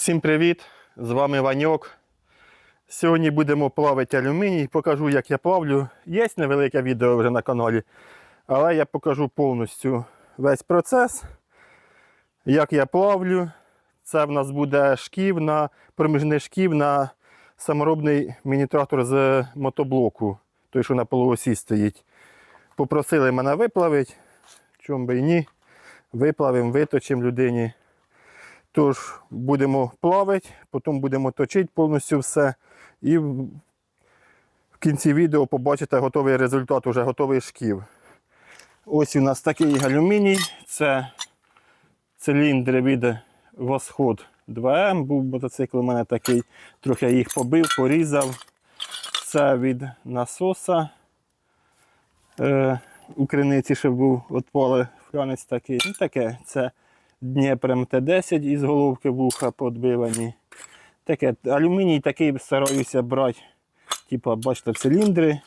Всім привіт! З вами Ваньок. Сьогодні будемо плавити алюміній. Покажу, як я плавлю. Є невелике відео вже на каналі, але я покажу повністю весь процес, як я плавлю. Це в нас буде шків на проміжний шків на саморобний міні-трактор з мотоблоку, той, що на полуосі стоїть. Попросили мене виплавити, чому би і ні. Виплавимо, виточимо людині. Тож будемо плавати, потім будемо точити повністю все. І в кінці відео побачите готовий результат, уже готовий шків. Ось у нас такий алюміній. Це циліндри від Восход 2М. Був мотоцикл у мене такий. Трохи їх побив, порізав. Це від насоса. Е, у криниці ще був отпали флянець такий. Ну, таке. Це Дніпр МТ-10 із головки вуха подбивані. Таке, алюміній такий стараюся брати. Типа, бачите, циліндри.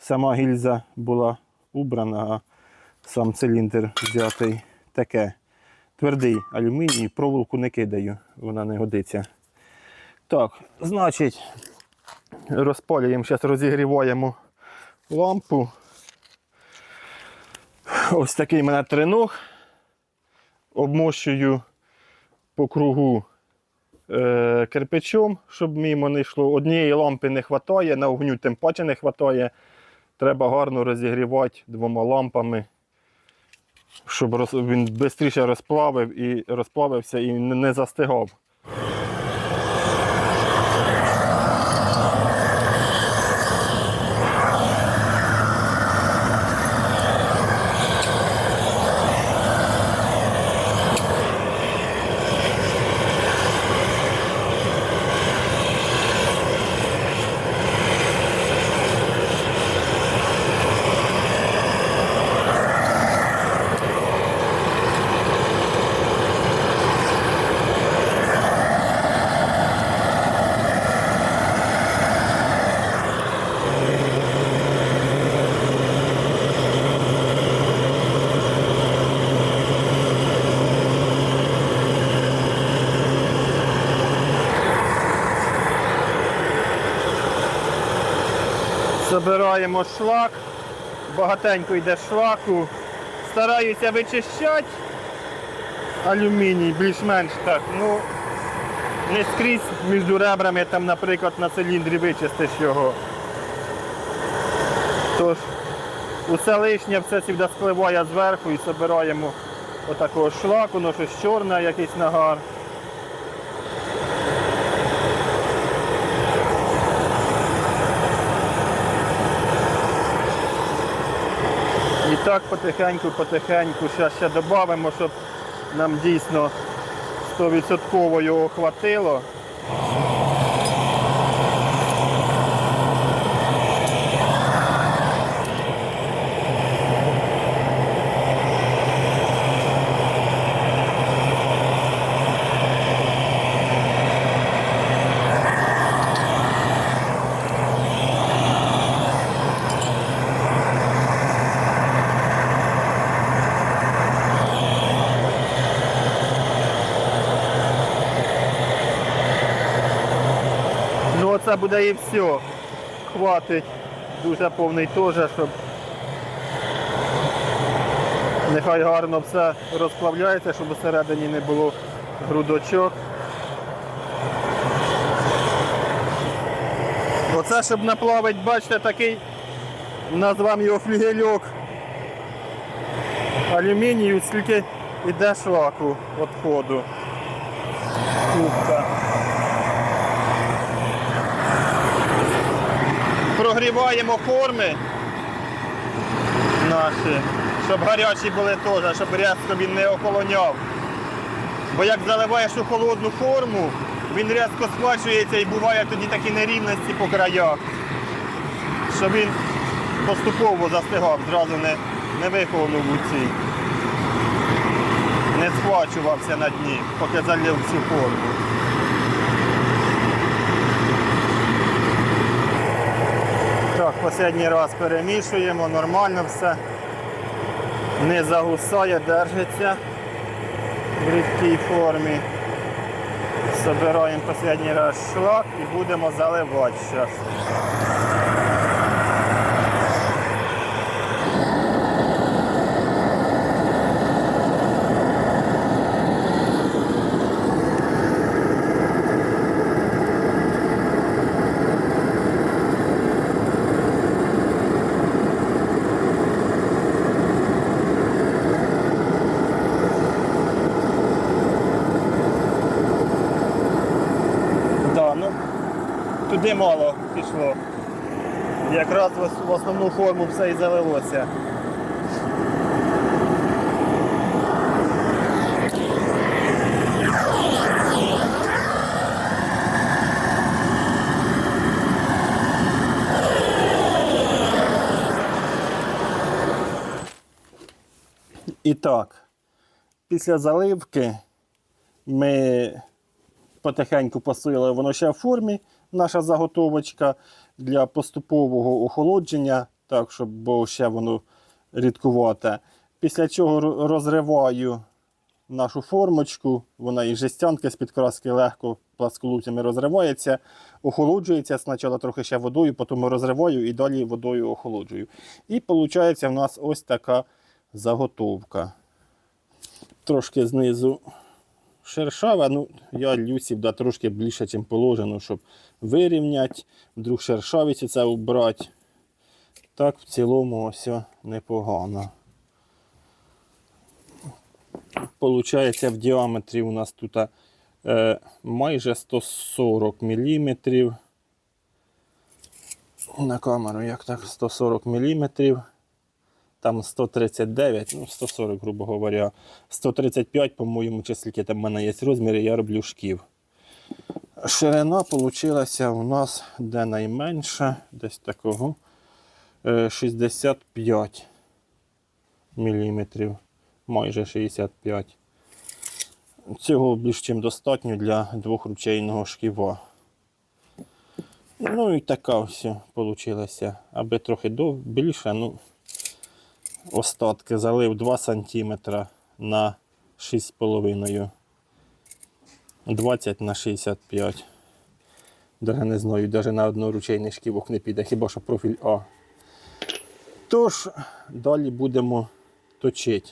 Сама гільза була убрана, а сам циліндр взятий. Таке. Твердий алюміній, проволоку не кидаю, вона не годиться. Так, значить, розпалюємо, зараз розігріваємо лампу. Ось такий в мене треног обмощую по кругу е, кирпичом, щоб мімо не йшло. Однієї лампи не вистачає, на огню тим паче не вистачає. Треба гарно розігрівати двома лампами, щоб він швидше розплавив і розплавився і не застигав. Забираємо шлак, багатенько йде шлаку. Стараюся вичищати алюміній більш-менш так. Ну, не скрізь між ребрами, там, наприклад, на циліндрі вичистиш його. Тож, усе лишнє все сюди спливає зверху і збираємо отакого шлаку, ну щось чорне, якийсь нагар. Так потихеньку, потихеньку ще, ще додамо, щоб нам дійсно 100% його хватило. Ну оце буде і все. Хватить дуже повний теж, щоб нехай гарно все розплавляється, щоб всередині не було грудочок. Оце, щоб наплавити, бачите, такий, назвам його флігельок алюмінію, скільки йде шлаку відходу. Кубка. Прогріваємо форми наші, щоб гарячі були теж, щоб різко він не охолоняв. Бо як заливаєш у холодну форму, він різко схвачується і буває тоді такі нерівності по краях, щоб він поступово застигав, зразу не, не вихолонув у цій. Не схвачувався на дні, поки залив всю форму. Так, раз перемішуємо, нормально все. Не загусає, держиться в рідкій формі. Собираємо останній раз шлак і будемо заливати зараз. Да, ну, туди мало пішло. Якраз в основну форму все і залилося. І так, після заливки ми потихеньку посилили, воно ще в формі, наша заготовочка для поступового охолодження, так, щоб бо ще воно рідкувате. Після чого розриваю нашу формочку, вона із жестянки з-під краски легко пласколуптями розривається, охолоджується спочатку трохи ще водою, потім розриваю і далі водою охолоджую. І виходить в нас ось така заготовка. Трошки знизу шершава, ну, я люсів да, трошки більше, ніж положено, щоб вирівняти, вдруг шершавість це убрати. Так, в цілому ось непогано. Получається, в діаметрі у нас тут е, майже 140 мм. На камеру, як так, 140 мм. Там 139, ну 140, грубо говоря. 135, по-моєму, чи скільки там в мене є розміри, я роблю шків. Ширина вийшла у нас де найменша, десь такого е, 65 мм. Майже 65. Цього більш ніж достатньо для двохручейного шківа. Ну і така ось вийшла. Аби трохи більше, ну остатки залив 2 см на 6,5. 20 на 65. Даже не знаю, навіть на одноручейний шківок не піде, хіба що профіль А. Тож, далі будемо точити.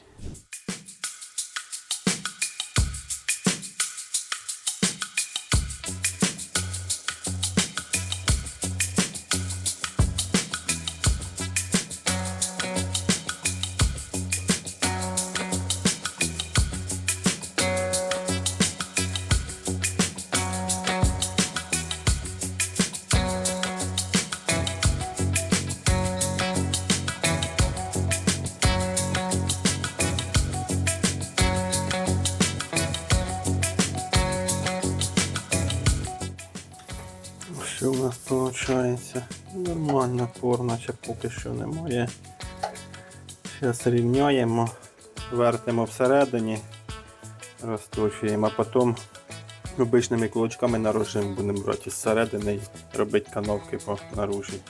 Виходить? Нормально пор, наче поки що немає. Зараз рівняємо, вертимо всередині, розточуємо, а потім обичними кулачками на будемо брати зсередини і робити кановки по наружі.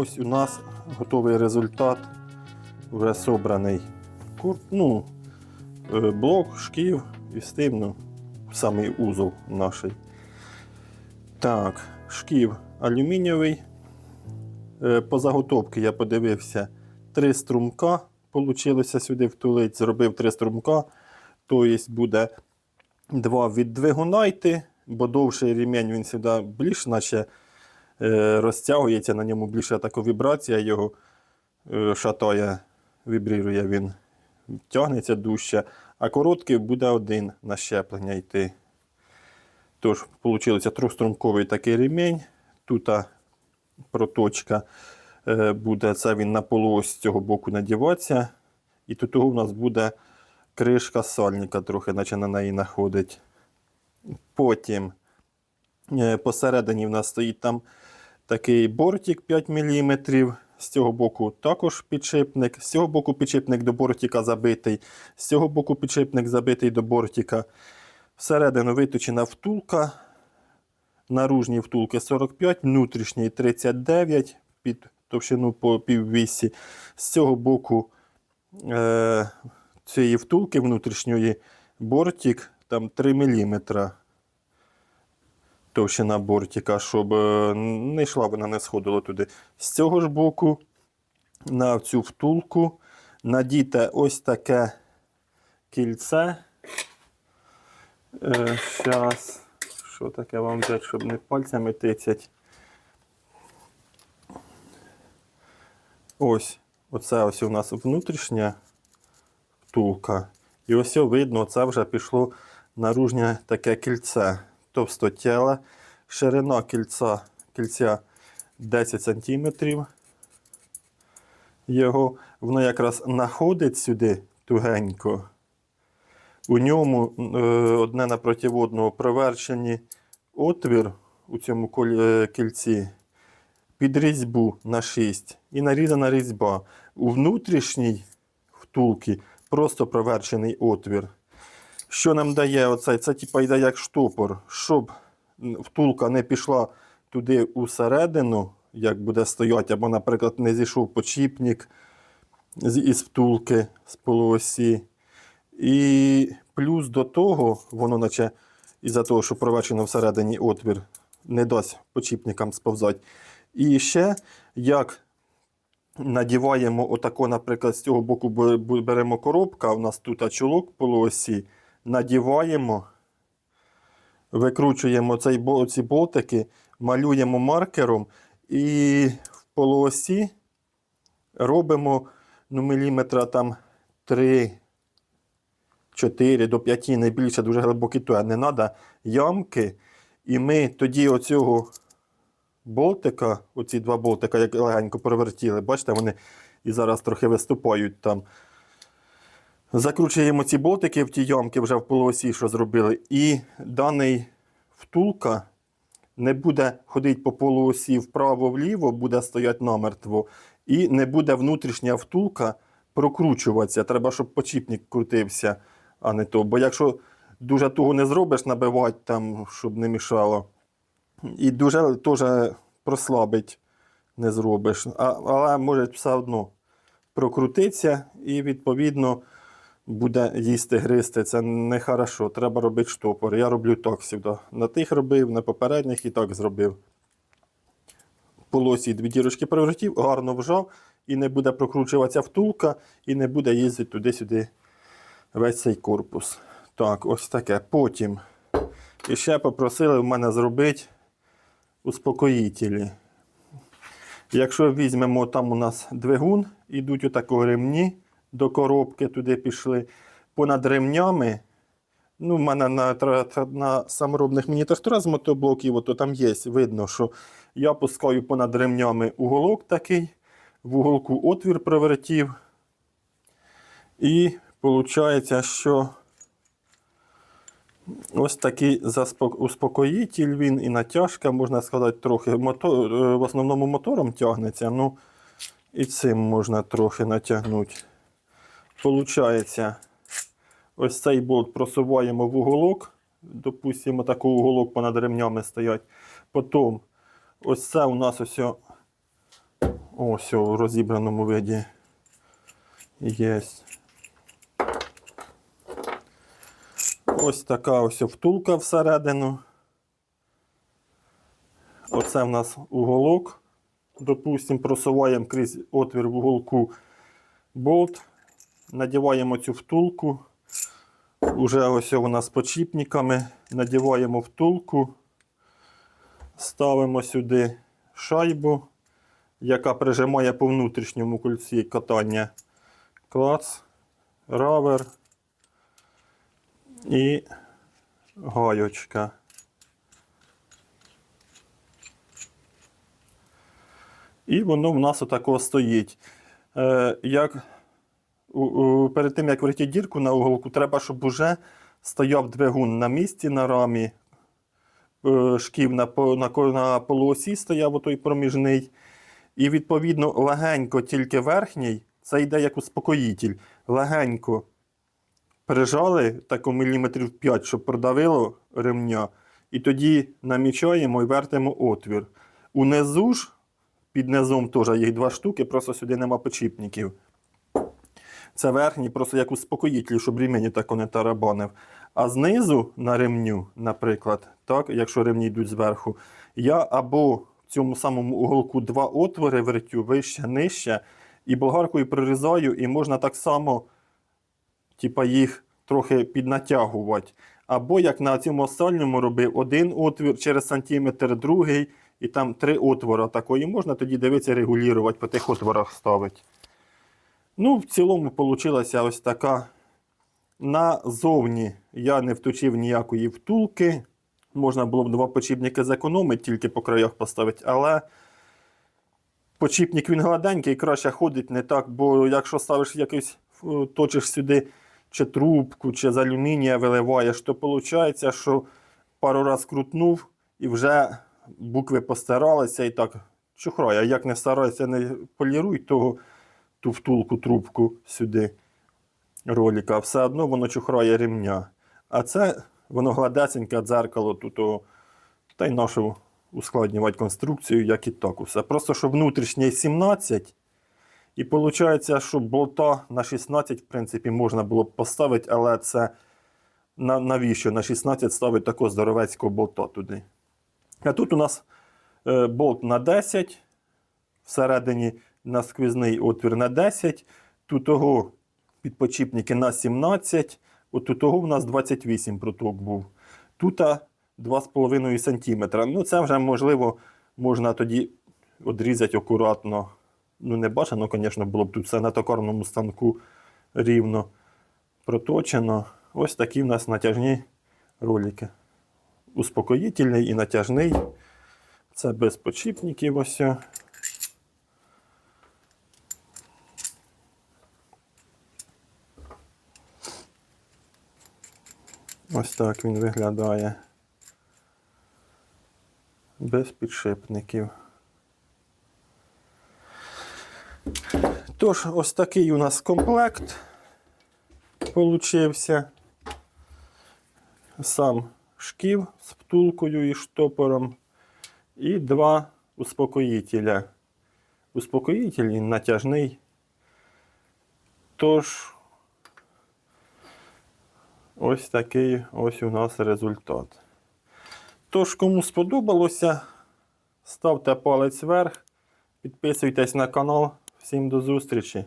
Ось у нас готовий результат. Вже собраний ну, е, блок, шків і з тим, ну, самий узол наш. Так, шків алюмінієвий. Е, По заготовці я подивився три струмка. Получилося сюди втулити. Зробив три струмка. Тобто буде два від двигуна бо довший ремінь він сюди більш наче розтягується, на ньому більше така вібрація його е, шатає, вібрірує він, тягнеться дужче, а короткий буде один на щеплення йти. Тож, вийшло трьохструмковий такий ремінь. Тут проточка е, буде, це він на полуось з цього боку надіватися. І тут у нас буде кришка сальника, трохи, наче на неї находить. Потім е, посередині в нас стоїть там такий бортик 5 мм. З цього боку також підшипник. З цього боку підшипник до бортика забитий. З цього боку підшипник забитий до бортика. Всередину виточена втулка. Наружні втулки 45, внутрішній 39 під товщину по піввісі. З цього боку е, цієї втулки внутрішньої бортик там 3 мм. Товщина бортика, щоб е, не йшла вона не сходила туди. З цього ж боку на цю втулку надіте ось таке кільце. Зараз, що таке вам взяти, щоб не пальцями тицять. Ось, оце ось у нас внутрішня втулка. І ось видно, це вже пішло наружнє таке кільце. Товстотєле. Ширина кільця, кільця 10 см. Його воно якраз знаходить сюди тугенько. У ньому е, одне напроти одного проверчені отвір у цьому е, кільці під різьбу на 6 і нарізана різьба. У внутрішній втулці просто проверчений отвір. Що нам дає оцей? Це типа йде як штопор, щоб втулка не пішла туди усередину, як буде стояти, або, наприклад, не зійшов почіпник із втулки з полуосі. І плюс до того, воно наче із-за того, що проверчено всередині отвір, не дасть почіпникам сповзати. І ще як надіваємо отако, наприклад, з цього боку бе- бе- беремо коробка, у нас тут чолок полуосі, надіваємо, викручуємо цей, ці болтики, малюємо маркером і в полуосі робимо ну, міліметра там 3 4 до 5, не більше, дуже глибокі то не треба ямки. І ми тоді оцього болтика, оці два болтика, як легенько провертіли, бачите, вони і зараз трохи виступають там. Закручуємо ці болтики в ті ямки вже в полуосі, що зробили. І даний втулка не буде ходити по полуосі вправо-вліво, буде стояти намертво. І не буде внутрішня втулка прокручуватися. Треба, щоб почіпник крутився, а не то. Бо якщо дуже туго не зробиш, набивати там, щоб не мішало. І дуже теж прослабить не зробиш. А, але може все одно прокрутиться і відповідно буде їсти гристи. Це не хорошо. Треба робити штопор. Я роблю так завжди. На тих робив, на попередніх і так зробив. Полосі дві дірочки превратив, гарно вжав, і не буде прокручуватися втулка, і не буде їздити туди-сюди весь цей корпус. Так, ось таке. Потім і ще попросили в мене зробити успокоїтелі. Якщо візьмемо, там у нас двигун, ідуть отако ремні до коробки, туди пішли. Понад ремнями, ну, в мене на, на саморобних міні-тракторах з мотоблоків, ото там є, видно, що я пускаю понад ремнями уголок такий, в уголку отвір провертів. І виходить, що ось такий успокоїтель він і натяжка, можна сказати, трохи. Мотор, е, в основному мотором тягнеться, ну і цим можна трохи натягнути. Получається, ось цей болт просуваємо в уголок. Допустимо, такий уголок понад ремнями стоять. Потім ось це у нас ось ось в розібраному виді є. Ось така ось втулка всередину. Оце в нас уголок. Допустимо, просуваємо крізь отвір в уголку болт. Надіваємо цю втулку. Уже ось вона з почіпниками. Надіваємо втулку. Ставимо сюди шайбу, яка прижимає по внутрішньому кольці катання клац, равер і гайочка. І воно в нас отако стоїть. Е, як, перед тим, як врити дірку на уголку, треба, щоб уже стояв двигун на місці на рамі, е, шків на, на, полуосі стояв отой проміжний. І відповідно легенько тільки верхній, це йде як успокоїтель. Легенько прижали таку міліметрів 5, щоб продавило ремня. І тоді намічаємо і вертимо отвір. Унизу ж, під низом теж їх два штуки, просто сюди нема почіпників. Це верхній, просто як успокоїтель, щоб ремені так не тарабанив. А знизу на ремню, наприклад, так, якщо ремні йдуть зверху, я або в цьому самому уголку два отвори вертю, вище, нижче, і болгаркою прорізаю, і можна так само типа, їх трохи піднатягувати. Або як на цьому остальному робив один отвір через сантиметр, другий, і там три отвора такої можна тоді дивитися, регулювати, по тих отворах ставити. Ну, в цілому вийшла ось така. Назовні я не вточив ніякої втулки. Можна було б два почіпники зекономити, тільки по краях поставити, але почіпник він гладенький, краще ходить не так, бо якщо ставиш якийсь, е, точиш сюди чи трубку, чи з алюмінія виливаєш, то виходить, що пару раз крутнув і вже букви постаралися і так чухрай. А як не старайся, не поліруй того, ту втулку, трубку сюди ролика, все одно воно чухрає ремня. А це воно гладесеньке дзеркало тут, та й нашу ускладнювати конструкцію, як і так усе. Просто що внутрішній 17. І виходить, що болта на 16, в принципі, можна було б поставити, але це на, навіщо на 16 ставити такого здоровецького болта туди. А тут у нас е, болт на 10, всередині на сквізний отвір на 10, тут того підпочіпники на 17, от тут того у нас 28 проток був. Тут 2,5 см. Ну, це вже можливо можна тоді відрізати акуратно. Ну, не бажано, звісно, було б тут все на токарному станку рівно проточено. Ось такі в нас натяжні ролики. Успокоїтельний і натяжний. Це без почіпників ось. Ось так він виглядає. Без підшипників. Тож, ось такий у нас комплект получився. Сам шків з втулкою і штопором. І два успокоїтеля. Успокоїтель натяжний. Тож, ось такий ось у нас результат. Тож, кому сподобалося, ставте палець вверх, підписуйтесь на канал. Всім до зустрічі!